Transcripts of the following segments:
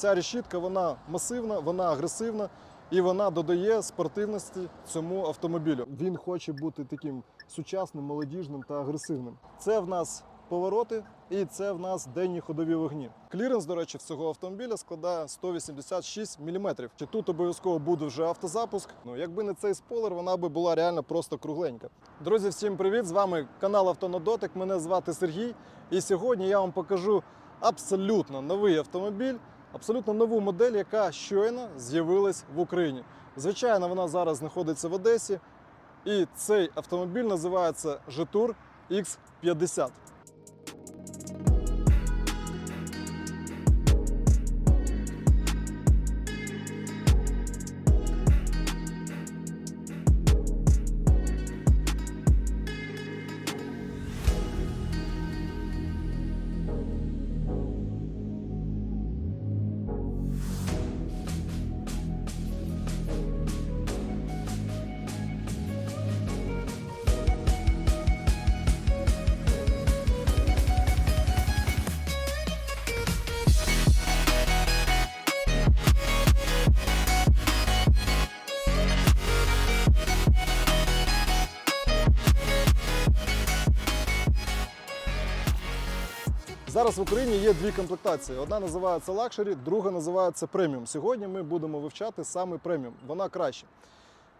Ця решітка вона масивна, вона агресивна і вона додає спортивності цьому автомобілю. Він хоче бути таким сучасним, молодіжним та агресивним. Це в нас повороти і це в нас денні ходові вогні. Кліренс, до речі, в цього автомобіля складає 186 мм. Чи тут обов'язково буде вже автозапуск? Ну, якби не цей спойлер, вона би була реально просто кругленька. Друзі, всім привіт! З вами канал Авто на дотик. Мене звати Сергій. І сьогодні я вам покажу абсолютно новий автомобіль, абсолютно нову модель, яка щойно з'явилась в Україні. Звичайно, вона зараз знаходиться в Одесі. І цей автомобіль називається Jetour X50. Зараз в Україні є дві комплектації. Одна називається лакшері, друга називається преміум. Сьогодні ми будемо вивчати саме преміум. Вона краще.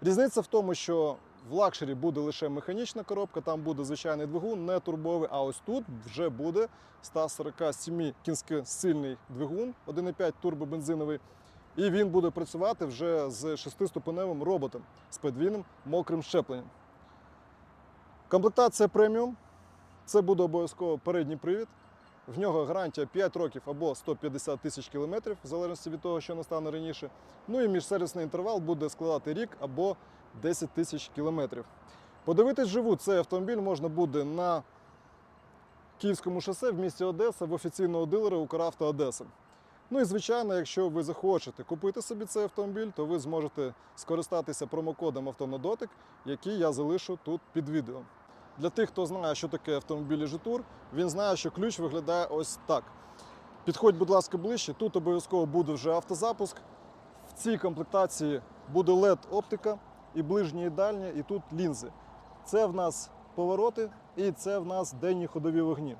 Різниця в тому, що в лакшері буде лише механічна коробка, там буде звичайний двигун, не турбовий. А ось тут вже буде 147 кінськосильний двигун, 1,5 турбобензиновий. І він буде працювати вже з шестиступеневим роботом з подвійним мокрим щепленням. Комплектація преміум. Це буде обов'язково передній привід. В нього гарантія 5 років або 150 тисяч кілометрів, в залежності від того, що настане раніше. Ну і міжсервісний інтервал буде складати рік або 10 тисяч кілометрів. Подивитись живу, цей автомобіль можна буде на Київському шосе в місті Одеса в офіційного дилера Укравто Одеса. Ну і звичайно, якщо ви захочете купити собі цей автомобіль, то ви зможете скористатися промокодом «Авто на дотик», який я залишу тут під відео. Для тих, хто знає, що таке автомобілі Житур, він знає, що ключ виглядає ось так. Підходь, будь ласка, ближче. Тут обов'язково буде вже автозапуск. В цій комплектації буде LED-оптика і ближні, і дальні, і тут лінзи. Це в нас повороти і це в нас денні ходові вогні.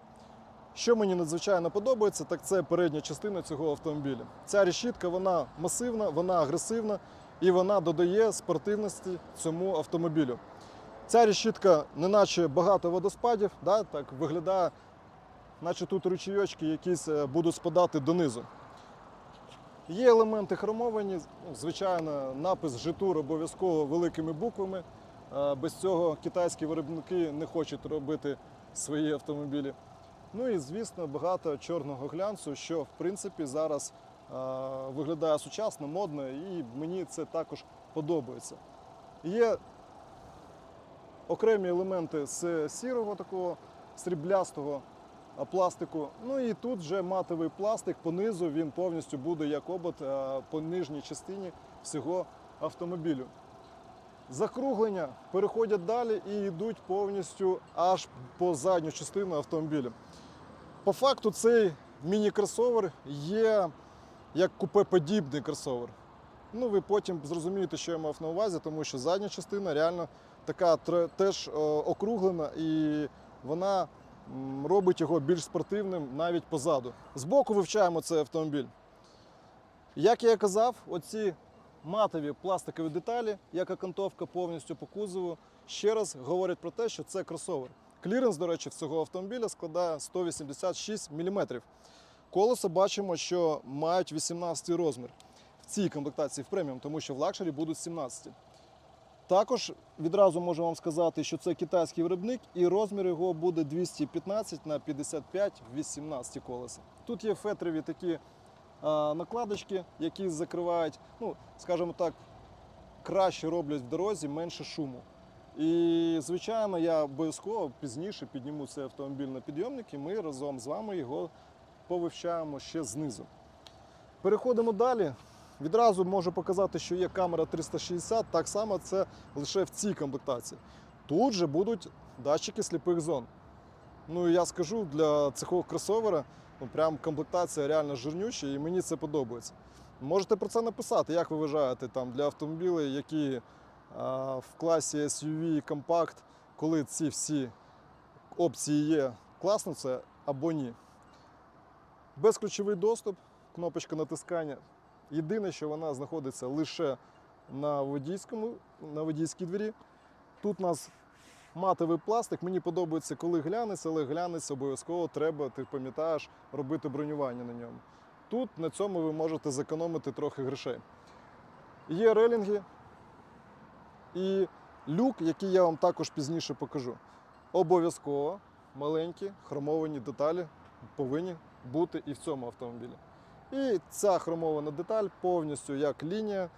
Що мені надзвичайно подобається, так це передня частина цього автомобіля. Ця решітка вона масивна, вона агресивна і вона додає спортивності цьому автомобілю. Ця решітка неначе багато водоспадів, да, так виглядає, наче тут ручійочки якісь е, будуть спадати донизу. Є елементи хромовані, ну, звичайно, напис Житур обов'язково великими буквами. Е, Без цього китайські виробники не хочуть робити свої автомобілі. Ну і, звісно, багато чорного глянцю, що в принципі зараз е, виглядає сучасно, модно, і мені це також подобається. Є окремі елементи з сірого такого сріблястого пластику. Ну і тут вже матовий пластик, понизу він повністю буде як обод по нижній частині всього автомобілю. Закруглення переходять далі і йдуть повністю аж по задню частину автомобіля. По факту цей міні-кросовер є як купе-подібний кросовер. Ну, ви потім зрозумієте, що я мав на увазі, тому що задня частина реально така теж е, округлена і вона робить його більш спортивним навіть позаду. Збоку вивчаємо цей автомобіль. Як я і казав, оці матові пластикові деталі, як окантовка повністю по кузову, ще раз говорять про те, що це кросовер. Кліренс, до речі, в цього автомобіля складає 186 мм. Колеса бачимо, що мають 18 розмір в цій комплектації в преміум, тому що в лакшері будуть 17. Також відразу можу вам сказати, що це китайський виробник, і розмір його буде 215 на 55 18 колеса. Тут є фетрові такі а, накладочки, які закривають, ну, скажімо так, краще роблять в дорозі, менше шуму. І, звичайно, я обов'язково пізніше підніму цей автомобіль на підйомник, і ми разом з вами його повивчаємо ще знизу. Переходимо далі. Відразу можу показати, що є камера 360, так само це лише в цій комплектації. Тут же будуть датчики сліпих зон. Ну і я скажу, для цього кросовера Ну, прям комплектація реально жирнюча, і мені це подобається. Можете про це написати, як ви вважаєте там для автомобілів, які а, в класі SUV компакт, коли ці всі опції є, класно це або ні. Безключовий доступ, кнопочка натискання. Єдине, що вона знаходиться лише на водійському, на водійській двері. Тут у нас матовий пластик. Мені подобається, коли глянець, але глянець обов'язково треба, ти пам'ятаєш, робити бронювання на ньому. Тут на цьому ви можете зекономити трохи грошей. Є релінги і люк, який я вам також пізніше покажу. Обов'язково маленькі хромовані деталі повинні бути і в цьому автомобілі. І ця хромована деталь повністю як лінія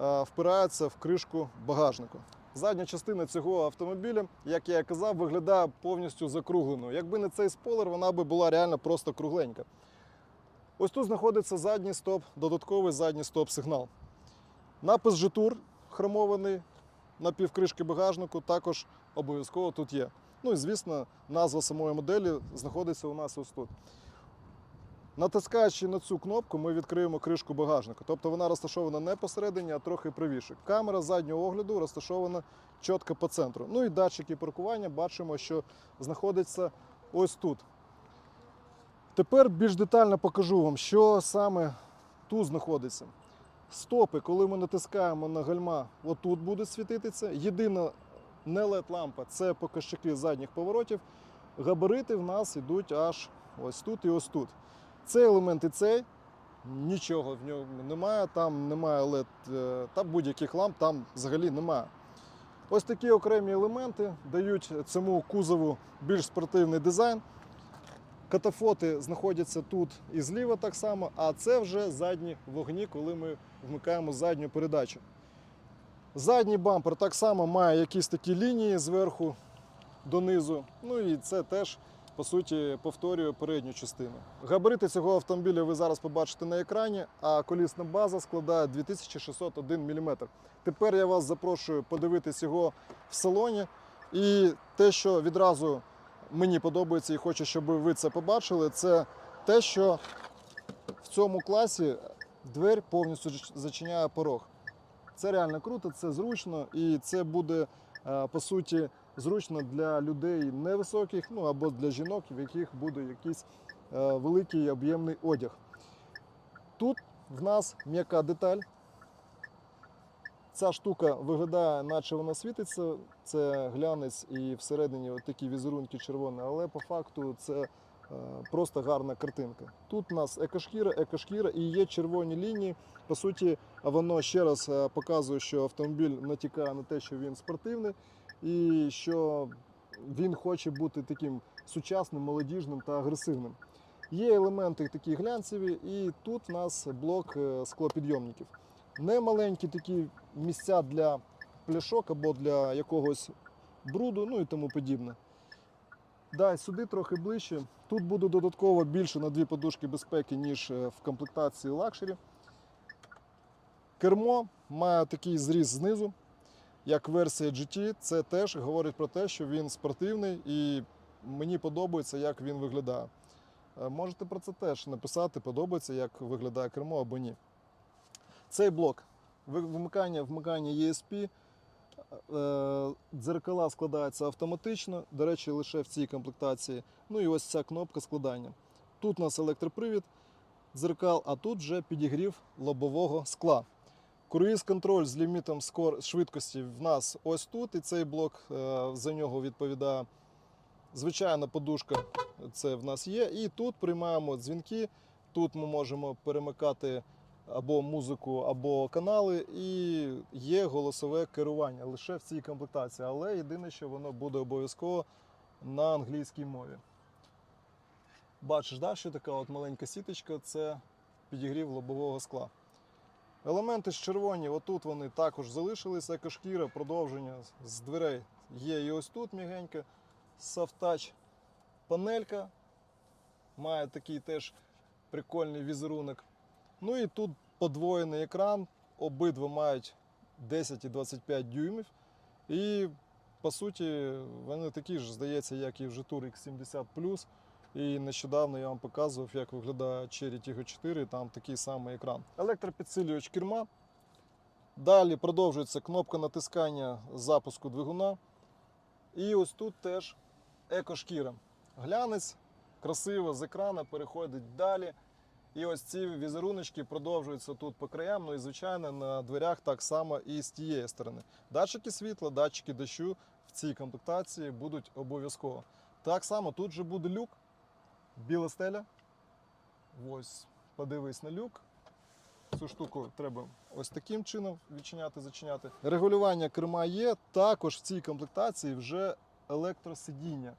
е, впирається в кришку багажнику. Задня частина цього автомобіля, як я і казав, виглядає повністю закругленою. Якби не цей спойлер, вона би була реально просто кругленька. Ось тут знаходиться задній стоп, додатковий задній стоп-сигнал. Напис Житур хромований на півкришки багажнику також обов'язково тут є. Ну і звісно, назва самої моделі знаходиться у нас ось тут. Натискаючи на цю кнопку, ми відкриємо кришку багажника. Тобто вона розташована не посередині, а трохи правіше. Камера заднього огляду розташована чітко по центру. Ну і датчики паркування бачимо, що знаходиться ось тут. Тепер більш детально покажу вам, що саме тут знаходиться. Стопи, коли ми натискаємо на гальма, отут буде світитися. Єдина не led лампа це показчики задніх поворотів. Габарити в нас йдуть аж ось тут і ось тут. Цей елемент і цей, нічого в ньому немає, там немає LED е, та будь-яких ламп, там взагалі немає. Ось такі окремі елементи дають цьому кузову більш спортивний дизайн. Катафоти знаходяться тут і зліва так само, а це вже задні вогні, коли ми вмикаємо задню передачу. Задній бампер так само має якісь такі лінії зверху донизу. Ну і це теж, по суті, повторює передню частину. Габарити цього автомобіля ви зараз побачите на екрані, а колісна база складає 2601 мм. Тепер я вас запрошую подивитись його в салоні. І те, що відразу мені подобається і хочу, щоб ви це побачили, це те, що в цьому класі двері повністю зачиняє порог. Це реально круто, це зручно і це буде е, по суті зручно для людей невисоких, ну або для жінок, в яких буде якийсь е, великий об'ємний одяг. Тут в нас м'яка деталь. Ця штука виглядає, наче вона світиться. Це глянець і всередині такі візерунки червоні, але по факту це е, просто гарна картинка. Тут у нас екошкіра, екошкіра і є червоні лінії. По суті, воно ще раз е, показує, що автомобіль натякає на те, що він спортивний і що він хоче бути таким сучасним, молодіжним та агресивним. Є елементи такі глянцеві, і тут у нас блок е, склопідйомників. Не маленькі такі місця для пляшок або для якогось бруду, ну і тому подібне. Дай сюди трохи ближче. Тут буде додатково більше на дві подушки безпеки, ніж е, в комплектації лакшері. Кермо має такий зріз знизу, як версія GT. Це теж говорить про те, що він спортивний і мені подобається, як він виглядає. Е, Можете про це теж написати, подобається, як виглядає кермо або ні. Цей блок ви- вмикання, вмикання ESP. е, Дзеркала складаються автоматично, до речі, лише в цій комплектації. Ну і ось ця кнопка складання. Тут у нас електропривід дзеркал, а тут вже підігрів лобового скла. Круїз контроль з лімітом швидкості в нас ось тут, і цей блок е, за нього відповідає. Звичайна подушка це в нас є. І тут приймаємо дзвінки. Тут ми можемо перемикати або музику, або канали, і є голосове керування лише в цій комплектації. Але єдине, що воно буде обов'язково на англійській мові. Бачиш, да, що така от маленька сіточка це підігрів лобового скла. Елементи ж червоні, отут вони також залишилися, екошкіра, продовження з дверей є і ось тут мігенька. Софтач панелька. Має такий теж прикольний візерунок. Ну і тут подвоєний екран. Обидва мають 10 і 25 дюймів. І по суті вони такі ж, здається, як і в Jetour X70 Plus. І нещодавно я вам показував, як виглядає Cherry Tiggo 4, там такий самий екран. Електропідсилювач керма. Далі продовжується кнопка натискання запуску двигуна. І ось тут теж екошкіра. Глянець красиво з екрана переходить далі. І ось ці візеруночки продовжуються тут по краям. Ну і звичайно на дверях так само і з тієї сторони. Датчики світла, датчики дощу в цій комплектації будуть обов'язково. Так само тут же буде люк, біла стеля. Ось, подивись на люк. Цю штуку треба ось таким чином відчиняти, зачиняти. Регулювання керма є. Також в цій комплектації вже електросидіння.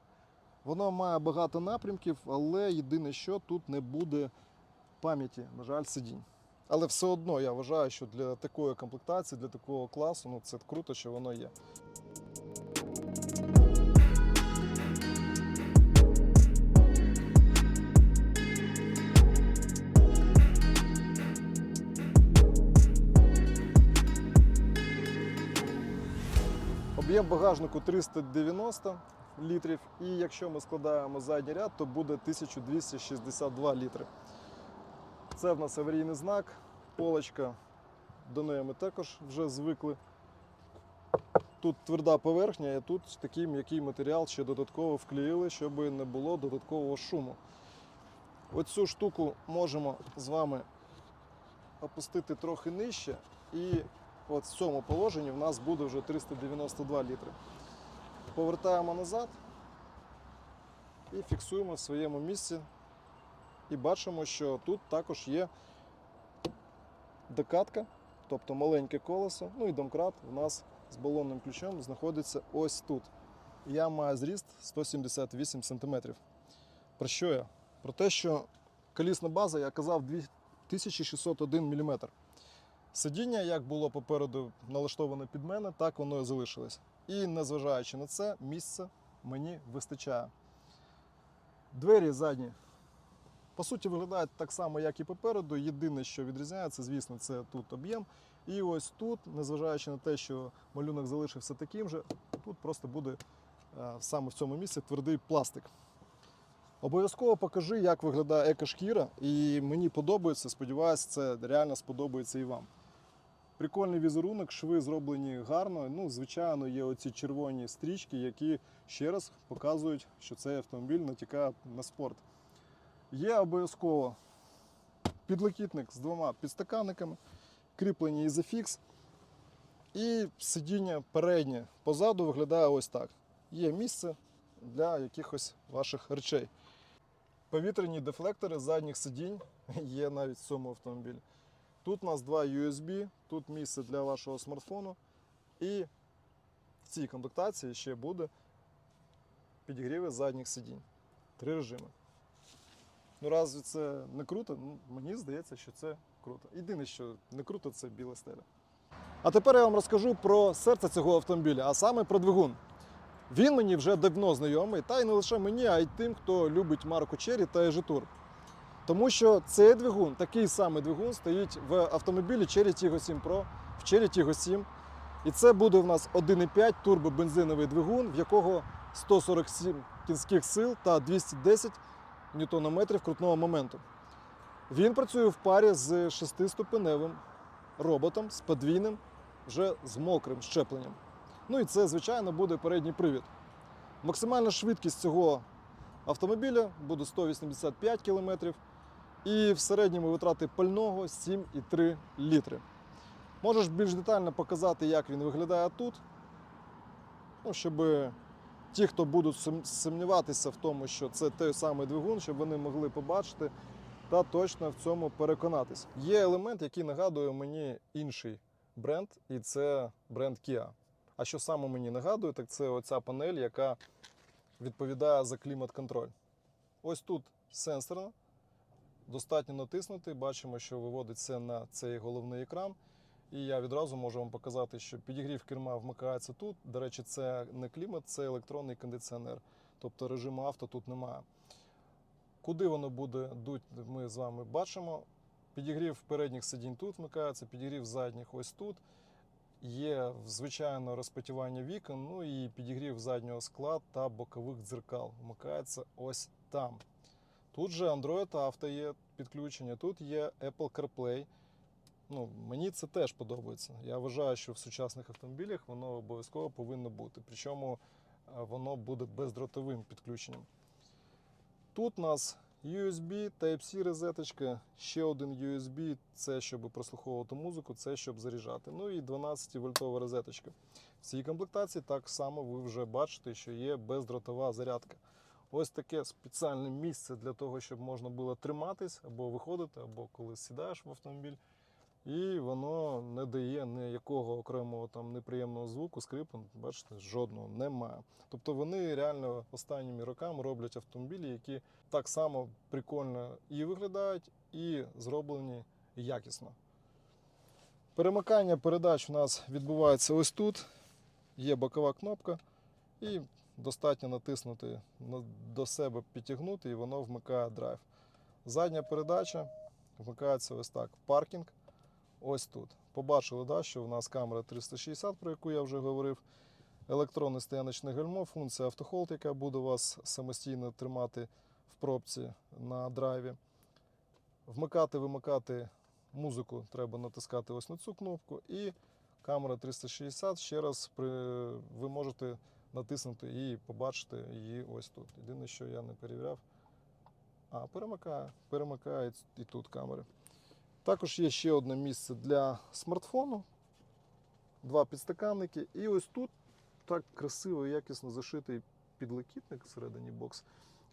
Воно має багато напрямків, але єдине, що тут не буде пам'яті, на жаль, сидінь. Але все одно я вважаю, що для такої комплектації, для такого класу, ну це круто, що воно є. Об'єм багажнику 390 літрів, і якщо ми складаємо задній ряд, то буде 1262 літри. Це в нас аварійний знак, полочка, до неї ми також вже звикли. Тут тверда поверхня, і тут такий м'який матеріал ще додатково вклеїли, щоб не було додаткового шуму. Оцю штуку можемо з вами опустити трохи нижче, і от в цьому положенні в нас буде вже 392 літри. Повертаємо назад і фіксуємо в своєму місці. І бачимо, що тут також є докатка, тобто маленьке колесо, ну і домкрат у нас з балонним ключом знаходиться ось тут. Я маю зріст 178 см. Про що я? Про те, що колісна база, я казав, 2601 мм. Сидіння, як було попереду налаштоване під мене, так воно і залишилось. І незважаючи на це, місця мені вистачає. Двері задні, по суті, виглядають так само, як і попереду. Єдине, що відрізняється, звісно, це тут об'єм. І ось тут, незважаючи на те, що малюнок залишився таким же, тут просто буде е, саме в цьому місці твердий пластик. Обов'язково покажи, як виглядає екошкіра, і мені подобається, сподіваюся, це реально сподобається і вам. Прикольний візерунок, шви зроблені гарно. Ну, звичайно, є оці червоні стрічки, які ще раз показують, що цей автомобіль натякає на спорт. Є обов'язково підлокітник з двома підстаканниками, кріплені ізофікс. І сидіння переднє позаду виглядає ось так. Є місце для якихось ваших речей. Повітряні дефлектори задніх сидінь є навіть в цьому автомобілі. Тут у нас два USB, тут місце для вашого смартфону. І в цій комплектації ще буде підігріви задніх сидінь. Три режими. Ну, разве це не круто? Ну, мені здається, що це круто. Єдине, що не круто, це біла стеля. А тепер я вам розкажу про серце цього автомобіля, а саме про двигун. Він мені вже давно знайомий, та й не лише мені, а й тим, хто любить марку Cherry та Ежитур. Тому що цей двигун, такий самий двигун, стоїть в автомобілі Cherry Tiggo 7 Pro, в Cherry Tiggo 7. І це буде в нас 1,5 турбобензиновий двигун, в якого 147 кінських сил та 210 ньютонометрів крутного моменту. Він працює в парі з шестиступеневим роботом з подвійним, вже з мокрим щепленням. Ну і це, звичайно, буде передній привід. Максимальна швидкість цього автомобіля буде 185 км і в середньому витрати пального 7,3 літри. Можеш більш детально показати, як він виглядає тут, ну, щоб ті, хто будуть сумніватися в тому, що це той самий двигун, щоб вони могли побачити та точно в цьому переконатись. Є елемент, який нагадує мені інший бренд, і це бренд Kia. А що саме мені нагадує, так це оця панель, яка відповідає за клімат-контроль. Ось тут сенсорно. Достатньо натиснути, бачимо, що виводиться на цей головний екран. І я відразу можу вам показати, що підігрів керма вмикається тут. До речі, це не клімат, це електронний кондиціонер. Тобто режиму авто тут немає. Куди воно буде дуть, ми з вами бачимо. Підігрів передніх сидінь тут вмикається, підігрів задніх ось тут. Є звичайно розпотівання вікон, ну і підігрів заднього скла та бокових дзеркал. Вмикається ось там. Тут же Android Auto є підключення, тут є Apple CarPlay. Ну, мені це теж подобається. Я вважаю, що в сучасних автомобілях воно обов'язково повинно бути. Причому е, воно буде бездротовим підключенням. Тут у нас USB, Type-C розеточка, ще один USB, це щоб прослуховувати музику, це щоб заряджати. Ну і 12 вольтова розеточка. В цій комплектації так само ви вже бачите, що є бездротова зарядка. Ось таке спеціальне місце для того, щоб можна було триматись або виходити, або коли сідаєш в автомобіль. І воно не дає ніякого окремого там неприємного звуку, скрипу, бачите, жодного немає. Тобто вони реально останніми роками роблять автомобілі, які так само прикольно і виглядають, і зроблені якісно. Перемикання передач у нас відбувається ось тут. Є бокова кнопка, і достатньо натиснути до себе, підтягнути, і воно вмикає драйв. Задня передача вмикається ось так. Паркінг ось тут. Побачили, да, що в нас камера 360, про яку я вже говорив. Електронне стояночне гальмо, функція автохолд, яка буде вас самостійно тримати в пробці на драйві. Вмикати, вимикати музику треба натискати ось на цю кнопку. І камера 360 ще раз ви можете натиснути і побачити її ось тут. Єдине, що я не перевіряв. А, перемикає, перемикає і тут камери. Також є ще одне місце для смартфону, два підстаканники. І ось тут так красиво і якісно зашитий підлокітник всередині бокс.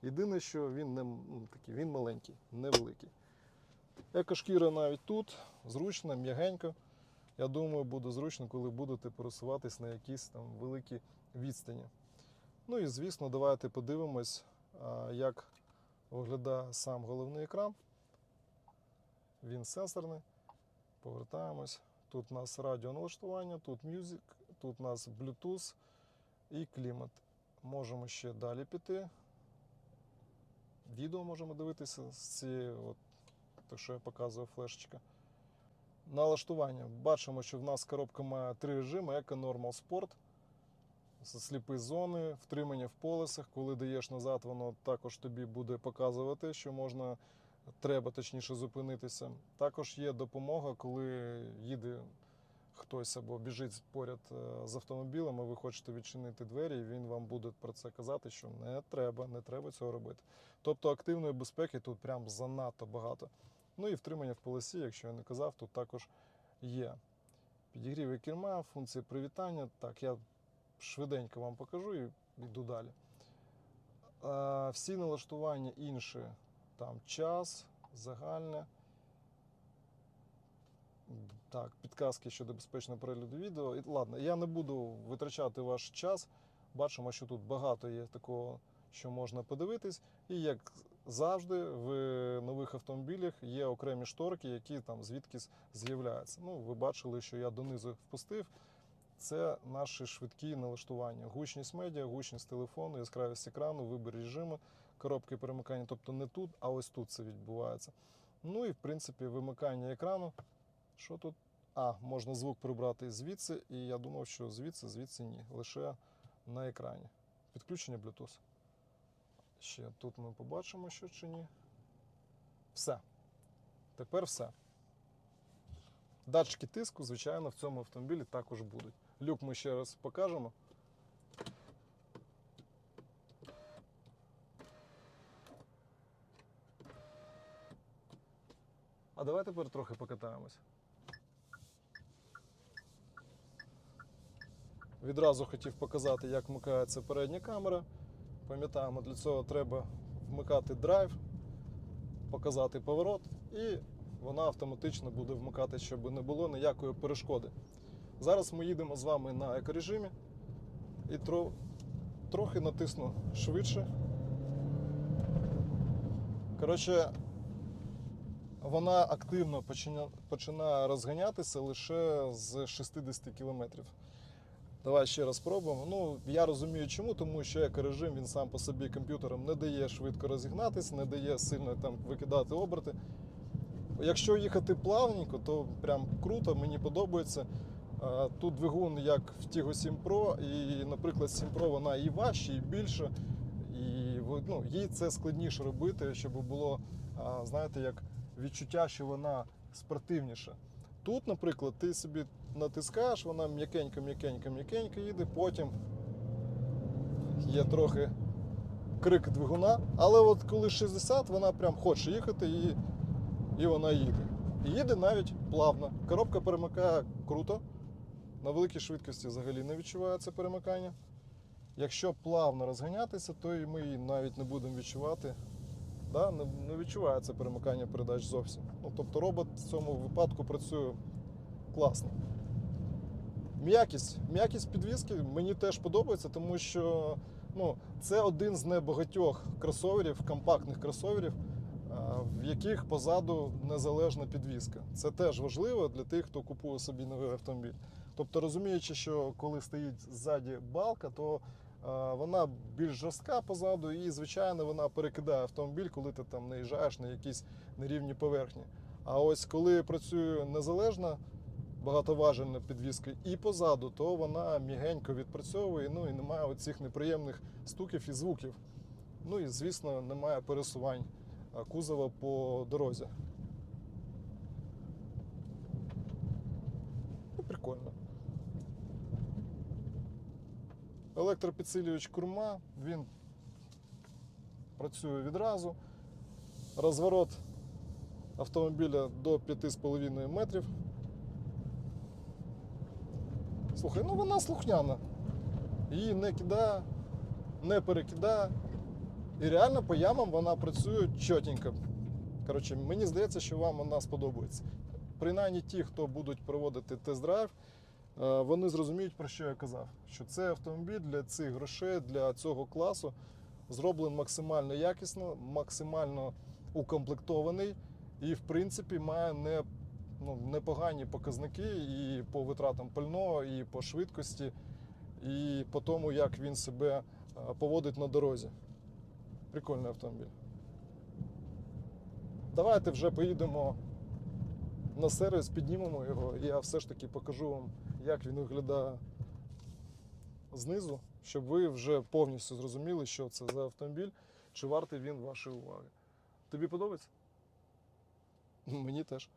Єдине, що він не такий, він маленький, невеликий. Екошкіра навіть тут, зручно, м'ягенько. Я думаю, буде зручно, коли будете пересуватись на якісь там великі відстані. Ну і звісно, давайте подивимось, як виглядає сам головний екран. Він сенсорний. Повертаємось. Тут у нас радіоналаштування, тут Music, тут у нас Bluetooth і клімат. Можемо ще далі піти. Відео можемо дивитися з цієї, от, те, що я показував флешечка. Налаштування. Бачимо, що в нас коробка має три режими: Eco, Normal, Sport. Сліпі зони, втримання в полосах. Коли даєш назад, воно також тобі буде показувати, що можна треба точніше зупинитися. Також є допомога, коли їде хтось або біжить поряд е, з автомобілем, а ви хочете відчинити двері, і він вам буде про це казати, що не треба, не треба цього робити. Тобто активної безпеки тут прям занадто багато. Ну і втримання в полосі, якщо я не казав, тут також є. Підігріви керма, функція привітання. Так, я швиденько вам покажу і йду далі. Е, Всі налаштування інші, там час, загальне. Так, підказки щодо безпечного перегляду відео. І, ладно, я не буду витрачати ваш час. Бачимо, що тут багато є такого, що можна подивитись. І як завжди, в нових автомобілях є окремі шторки, які там звідкись з'являються. Ну, ви бачили, що я донизу впустив. Це наші швидкі налаштування. Гучність медіа, гучність телефону, яскравість екрану, вибір режиму, коробки перемикання. Тобто не тут, а ось тут це відбувається. Ну і в принципі вимикання екрану. Що тут? А, можна звук прибрати звідси, і я думав, що звідси, звідси ні. Лише на екрані. Підключення Bluetooth. Ще тут ми побачимо, що чи ні. Все. Тепер все. Датчики тиску, звичайно, в цьому автомобілі також будуть. Люк ми ще раз покажемо. А давай тепер трохи покатаємось. Відразу хотів показати, як вмикається передня камера. Пам'ятаємо, для цього треба вмикати драйв, показати поворот, і вона автоматично буде вмикати, щоб не було ніякої перешкоди. Зараз ми їдемо з вами на екорежимі і тро, трохи натисну швидше. Коротше, вона активно почина- починає розганятися лише з 60 км. Давай ще раз спробуємо. Ну, я розумію чому, тому що екорежим він сам по собі комп'ютером не дає швидко розігнатись, не дає сильно там викидати оберти. Якщо їхати плавненько, то прям круто, мені подобається. Тут двигун як в Tiggo 7 Pro, і, наприклад, 7 Pro вона і важче, і більше. І ну, їй це складніше робити, щоб було, знаєте, як відчуття, що вона спортивніша. Тут, наприклад, ти собі натискаєш, вона м'якенько, м'якенько, м'якенько їде, потім є трохи крик двигуна, але от коли 60, вона прям хоче їхати і, і вона їде. І їде навіть плавно. Коробка перемикає круто. На великій швидкості взагалі не відчувається перемикання. Якщо плавно розганятися, то і ми її навіть не будемо відчувати. Да? Не, відчувається перемикання передач зовсім. Ну, тобто робот в цьому випадку працює класно. М'якість. М'якість підвіски мені теж подобається, тому що ну, це один з небагатьох кросоверів, компактних кросоверів, в яких позаду незалежна підвіска. Це теж важливо для тих, хто купує собі новий автомобіль. Тобто, розуміючи, що коли стоїть ззаді балка, то а, вона більш жорстка позаду, і, звичайно, вона перекидає автомобіль, коли ти там наїжджаєш на якісь нерівні поверхні. А ось коли працює незалежна багатоважельна підвіска і позаду, то вона мігенько відпрацьовує, ну і немає оцих неприємних стуків і звуків. Ну і, звісно, немає пересувань кузова по дорозі. Ну, прикольно. Електропідсилювач курма, він працює відразу. Розворот автомобіля до 5,5 метрів. Слухай, ну вона слухняна. Її не кидає, не перекидає. І реально по ямам вона працює чотенько. Коротше, мені здається, що вам вона сподобається. Принаймні ті, хто будуть проводити тест-драйв, е, вони зрозуміють, про що я казав. Що цей автомобіль для цих грошей, для цього класу зроблений максимально якісно, максимально укомплектований і, в принципі, має не ну, непогані показники і по витратам пального, і по швидкості, і по тому, як він себе е, поводить на дорозі. Прикольний автомобіль. Давайте вже поїдемо на сервіс, піднімемо його, і я все ж таки покажу вам, як він виглядає знизу, щоб ви вже повністю зрозуміли, що це за автомобіль, чи вартий він вашої уваги. Тобі подобається? Мені теж.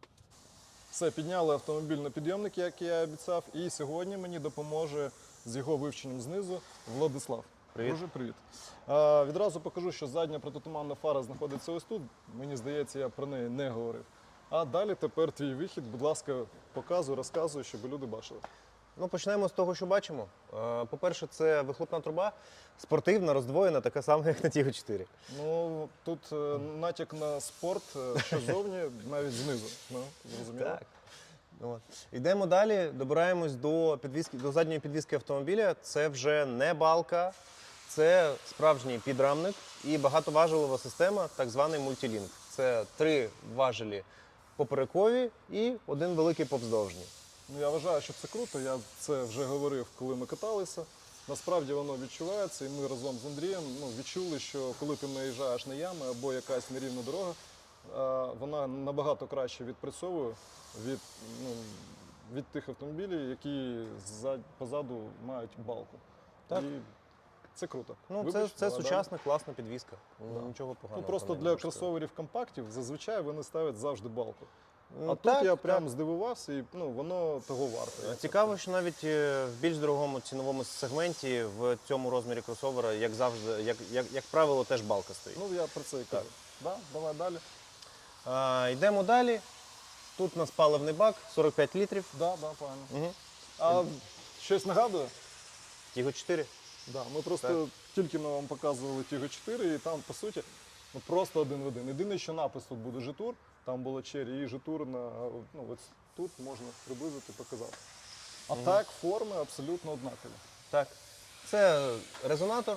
Все, підняли автомобіль на підйомник, як я обіцяв, і сьогодні мені допоможе з його вивченням знизу Владислав. Привіт. Друже, привіт. А, відразу покажу, що задня протитуманна фара знаходиться ось тут. Мені здається, я про неї не говорив. А далі тепер твій вихід, будь ласка, показуй, розказуй, щоб люди бачили. Ну, почнемо з того, що бачимо. Е, По-перше, це вихлопна труба, спортивна, роздвоєна, така сама, як на Тіго 4. Ну тут е, натяк на спорт, е, що зовні, навіть знизу. Ну, зрозуміло. Так. От. Йдемо далі, добираємось до, підвіски, до задньої підвіски автомобіля. Це вже не балка, це справжній підрамник і багатоважелова система, так званий мультилінк. Це три важелі поперекові і один великий повздовжній. Ну, я вважаю, що це круто. Я це вже говорив, коли ми каталися. Насправді воно відчувається, і ми разом з Андрієм ну, відчули, що коли ти наїжджаєш на ями або якась нерівна дорога, вона набагато краще відпрацьовує від, ну, від тих автомобілів, які позаду мають балку. Так. І це круто. Ну, Вибач, це, це далі. сучасна класна підвіска. Ну, Да. Нічого поганого. Ну, просто для кросоверів компактів зазвичай вони ставлять завжди балку. сказати. А тут Так, я так. прям здивувався, і ну, воно того варте. Я Цікаво, що навіть е, в більш дорогому ціновому сегменті в цьому розмірі кросовера, як завжди, як, як, як правило, теж балка стоїть. Ну, я про це і кажу. Да? Давай далі. А, йдемо далі. Тут у нас паливний бак 45 літрів. Да, да, правильно. Угу. А щось нагадує? Тіго 4. Да, ми просто Так. тільки ми вам показували Тіго 4, і там, по суті, ну, просто один в один. Єдине, що напис тут буде Житур, там було чері, і Житур на ну, ось тут можна приблизити, показати. А так, форми абсолютно однакові. Так. Це резонатор.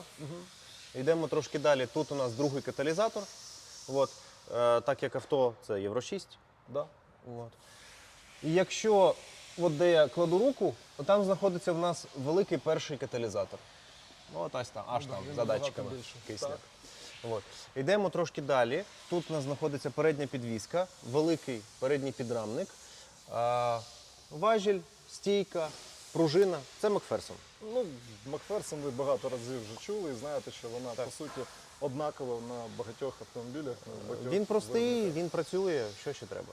Йдемо трошки далі. Тут у нас другий каталізатор. От. Е, так як авто це Євро 6. Да. От. І якщо от де я кладу руку, то там знаходиться в нас великий перший каталізатор. Ну, от ось там, аж там, за датчиками кисня. От. Йдемо трошки далі. Тут у нас знаходиться передня підвіска, великий передній підрамник, а, важіль, стійка, Пружина це Макферсон. Ну, Макферсон ви багато разів вже чули і знаєте, що вона Так. по суті однакова на багатьох автомобілях. на багатьох Він простий, виробниках. він працює. Що ще треба?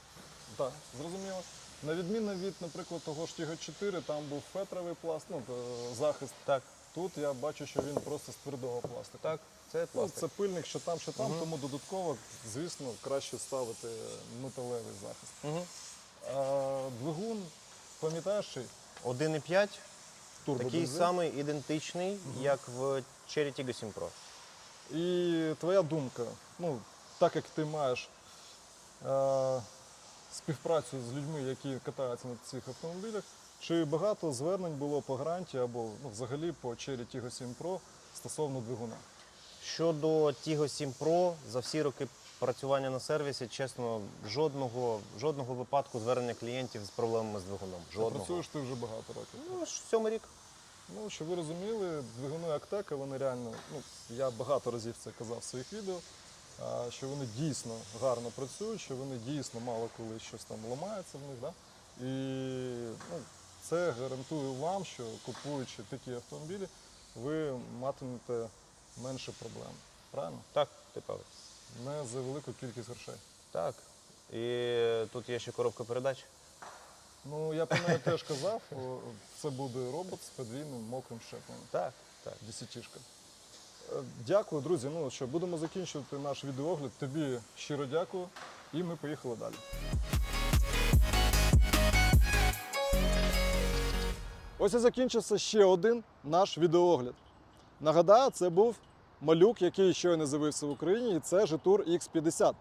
Так, зрозуміло. На відміну від, наприклад, того ж Тіга 4, там був фетровий пласт, ну, е, захист. Так, Тут я бачу, що він просто з твердого пластику. так, це Ну, це пильник, що там, що там, Мгм. тому додатково, звісно, краще ставити металевий захист. Угу. А двигун, пам'ятаєш, 1,5, Турбо такий самий ідентичний, як в Cherry Tiggo 7 Pro. І твоя думка, ну, так як ти маєш е, співпрацю з людьми, які катаються на цих автомобілях, чи багато звернень було по гранті або ну, взагалі по Cherry Tiggo 7 Pro стосовно двигуна? Щодо Tiggo 7 Pro, за всі роки працювання на сервісі, чесно, жодного, жодного випадку звернення клієнтів з проблемами з двигуном. Жодного. Працюєш ти вже багато років. Ну, сьомий рік. Ну, щоб ви розуміли, двигуни Актека, вони реально, ну, я багато разів це казав в своїх відео, що вони дійсно гарно працюють, що вони дійсно мало коли щось там ламається в них. Да? І ну, це гарантую вам, що купуючи такі автомобілі, ви матимете менше проблем. Правильно? Так, ти правий. Не за велику кількість грошей. Так. І тут є ще коробка передач. Ну, я про неї теж казав, о, це буде робот з подвійним мокрим щепленням. Так, так. Десятішка. Е, Дякую, друзі. Ну що, будемо закінчувати наш відеогляд. Тобі щиро дякую. І ми поїхали далі. Ось і закінчився ще один наш відеогляд. Нагадаю, це був малюк, який щойно з'явився в Україні, і це Житур X50.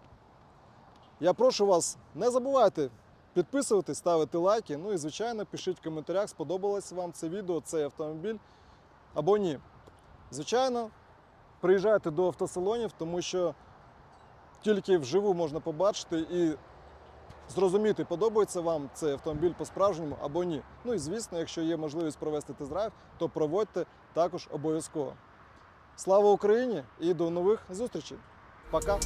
Я прошу вас, не забувайте підписуватись, ставити лайки. Ну і звичайно, пишіть в коментарях, сподобалось вам це відео, цей автомобіль або ні. Звичайно, приїжджайте до автосалонів, тому що тільки вживу можна побачити і зрозуміти, подобається вам цей автомобіль по-справжньому або ні. Ну і звісно, якщо є можливість провести тест-драйв, то проводьте також обов'язково. Слава Україні і до нових зустрічей! Пока!